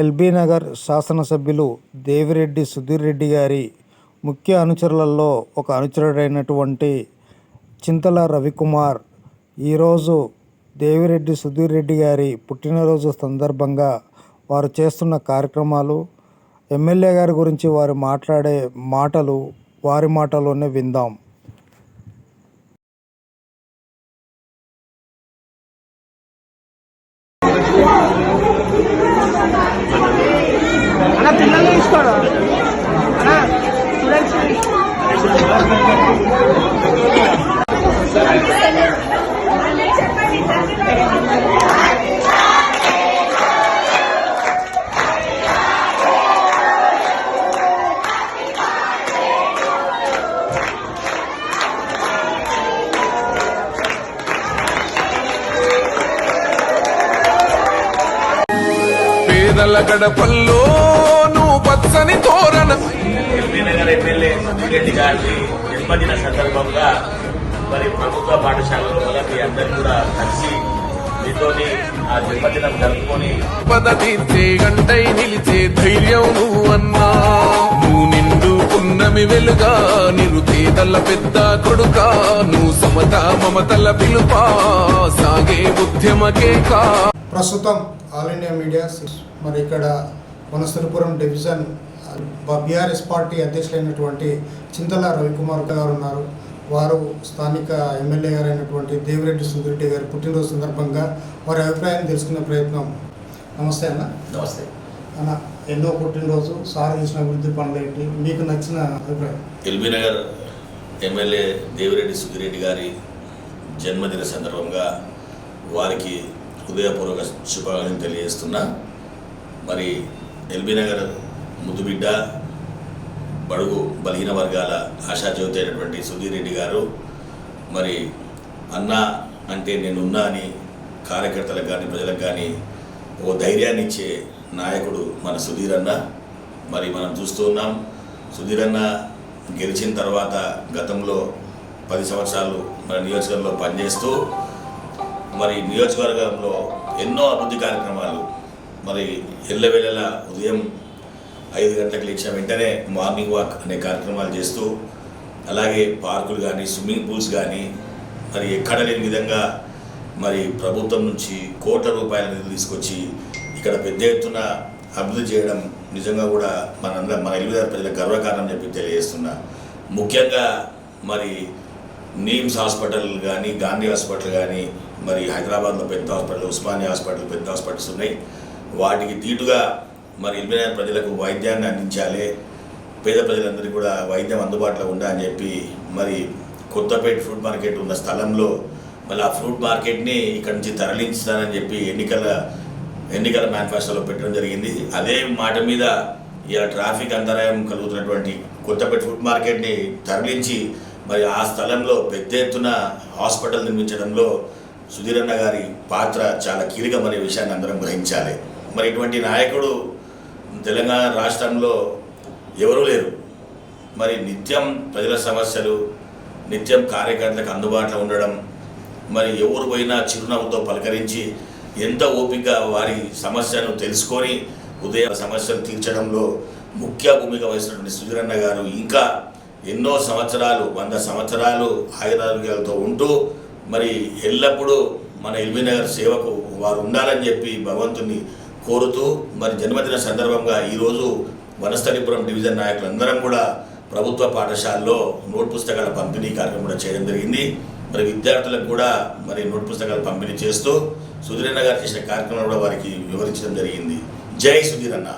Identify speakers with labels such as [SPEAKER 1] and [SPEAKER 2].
[SPEAKER 1] LB Nagar శాసనసభ్యులు దేవిరెడ్డి సుధీర్ రెడ్డి గారి ముఖ్య అనుచరులలో ఒక అనుచరుడైనటువంటి చింతల రవికుమార్. ఈరోజు దేవిరెడ్డి సుధీర్ రెడ్డి గారి పుట్టినరోజు సందర్భంగా వారు చేస్తున్న కార్యక్రమాలు ఎమ్మెల్యే గారి గురించి వారు మాట్లాడే మాటలు వారి మాటలోనే విందాం.
[SPEAKER 2] అన్న పిల్లల్ని తీసుకోడు అన్న స్టూడెంట్స్
[SPEAKER 3] పేదల గడపల్లో నువ్వు పచ్చని తోరణం.
[SPEAKER 4] ఎల్బీనగర్ ఎమ్మెల్యే సుధీరెడ్డి గారి జన్మదిన సందర్భంగా మరి ప్రభుత్వ పాఠశాలలో వల్ల మీ అందరూ కూడా కలిసి మీతోని ఆ జన్మదినం జరుపుకొని
[SPEAKER 3] పద తీర్చే గంటై నిలిచే ధైర్యం నువ్వు అన్నా. నువ్వు నిండు పున్నమి వెలుగా నిరుపేదల పెద్ద కొడుకా. నువ్వు సమత మమతల పిలుపా సాగే ఉద్యమకే కా
[SPEAKER 1] ప్రస్తుతం ఆల్ ఇండియా మీడియా మరి ఇక్కడ వనస్థలిపురం డివిజన్ బీఆర్ఎస్ పార్టీ అధ్యక్షులైనటువంటి చింతల రవికుమార్ గారు ఉన్నారు. వారు స్థానిక ఎమ్మెల్యే గారు అయినటువంటి దేవిరెడ్డి సుందరెడ్డి గారి పుట్టినరోజు సందర్భంగా వారి అభిప్రాయం తెలుసుకునే ప్రయత్నం. నమస్తే అన్న.
[SPEAKER 4] నమస్తే.
[SPEAKER 1] అన్న ఎన్నో పుట్టినరోజు సార్ చేసిన అభివృద్ధి పనులు ఏంటి మీకు నచ్చిన అభిప్రాయం?
[SPEAKER 4] ఎల్బీనగర్ ఎమ్మెల్యే దేవిరెడ్డి సుధిరెడ్డి గారి జన్మదిన సందర్భంగా వారికి హృదయపూర్వక శుభాకాంక్షలు తెలియజేస్తున్నా. మరి ఎల్బీనగర్ ముద్దుబిడ్డ బడుగు బలహీన వర్గాల ఆశాజ్యోతి అయినటువంటి సుధీర్ రెడ్డి గారు మరి అన్న అంటే నేనున్నా అని కార్యకర్తలకు కానీ ప్రజలకు కానీ ఓ ధైర్యాన్ని ఇచ్చే నాయకుడు మన సుధీర్ అన్న. మరి మనం చూస్తూ ఉన్నాం సుధీర్ అన్న గెలిచిన తర్వాత గతంలో పది సంవత్సరాలు మన నియోజకవర్గంలో పనిచేస్తూ మరి నియోజకవర్గంలో ఎన్నో అభివృద్ధి కార్యక్రమాలు మరి ఎల్లవేళలా ఉదయం ఐదు గంటలకు లేచిన వెంటనే మార్నింగ్ వాక్ అనే కార్యక్రమాలు చేస్తూ అలాగే పార్కులు కానీ స్విమ్మింగ్ పూల్స్ కానీ మరి ఎక్కడ లేని విధంగా మరి ప్రభుత్వం నుంచి కోట్ల రూపాయల నిధులు తీసుకొచ్చి ఇక్కడ పెద్ద ఎత్తున అభివృద్ధి చేయడం నిజంగా కూడా మనందరం మన ఇల్లు ప్రజల గర్వకారణం చెప్పి తెలియజేస్తున్నా. ముఖ్యంగా మరి నీమ్స్ హాస్పిటల్ కానీ గాంధీ హాస్పిటల్ కానీ మరి హైదరాబాద్లో పెద్ద హాస్పిటల్ ఉస్మానియా హాస్పిటల్ పెద్ద హాస్పిటల్స్ ఉన్నాయి. వాటికి తీటుగా మరి ఎల్బీనగర్ ప్రజలకు వైద్యాన్ని అందించాలి. పేద ప్రజలందరికీ కూడా వైద్యం అందుబాటులో ఉండాలని చెప్పి మరి కొత్తపేట ఫ్రూట్ మార్కెట్ ఉన్న స్థలంలో మళ్ళీ ఆ ఫ్రూట్ మార్కెట్ని ఇక్కడి నుంచి తరలించాలని చెప్పి ఎన్నికల ఎన్నికల మేనిఫెస్టోలో పెట్టడం జరిగింది. అదే మాట మీద ఇలా ట్రాఫిక్ అంతరాయం కలుగుతున్నటువంటి కొత్తపేట ఫుడ్ మార్కెట్ని తరలించి మరి ఆ స్థలంలో పెద్ద ఎత్తున హాస్పిటల్ నిర్మించడంలో సుధీరన్న గారి పాత్ర చాలా కీలకమనే విషయాన్ని అందరం గ్రహించాలి. మరి ఇటువంటి నాయకుడు తెలంగాణ రాష్ట్రంలో ఎవరూ లేరు. మరి నిత్యం ప్రజల సమస్యలు నిత్యం కార్యకర్తలకు అందుబాటులో ఉండడం మరి ఎవరు పోయినా చిరునవ్వుతో పలకరించి ఎంత ఓపిక వారి సమస్యను తెలుసుకొని ఉదయ సమస్యలు తీర్చడంలో ముఖ్య భూమిక వహిస్తున్నటువంటి సుధీరన్న గారు ఇంకా ఎన్నో సంవత్సరాలు వంద సంవత్సరాలు ఆయురారోగ్యాలతో ఉంటూ మరి ఎల్లప్పుడూ మన ఎల్బీనగర్ సేవకు వారు ఉండాలని చెప్పి భగవంతుని కోరుతూ మరి జన్మదిన సందర్భంగా ఈరోజు వనస్థలిపురం డివిజన్ నాయకులందరం కూడా ప్రభుత్వ పాఠశాలలో నోట్ పుస్తకాల పంపిణీ కార్యక్రమం కూడా చేయడం జరిగింది. మరి విద్యార్థులకు కూడా మరి నోట్ పుస్తకాలు పంపిణీ చేస్తూ సుధీరన్న గారు చేసిన కార్యక్రమంలో కూడా వారికి వివరించడం జరిగింది. జై సుధీరన్న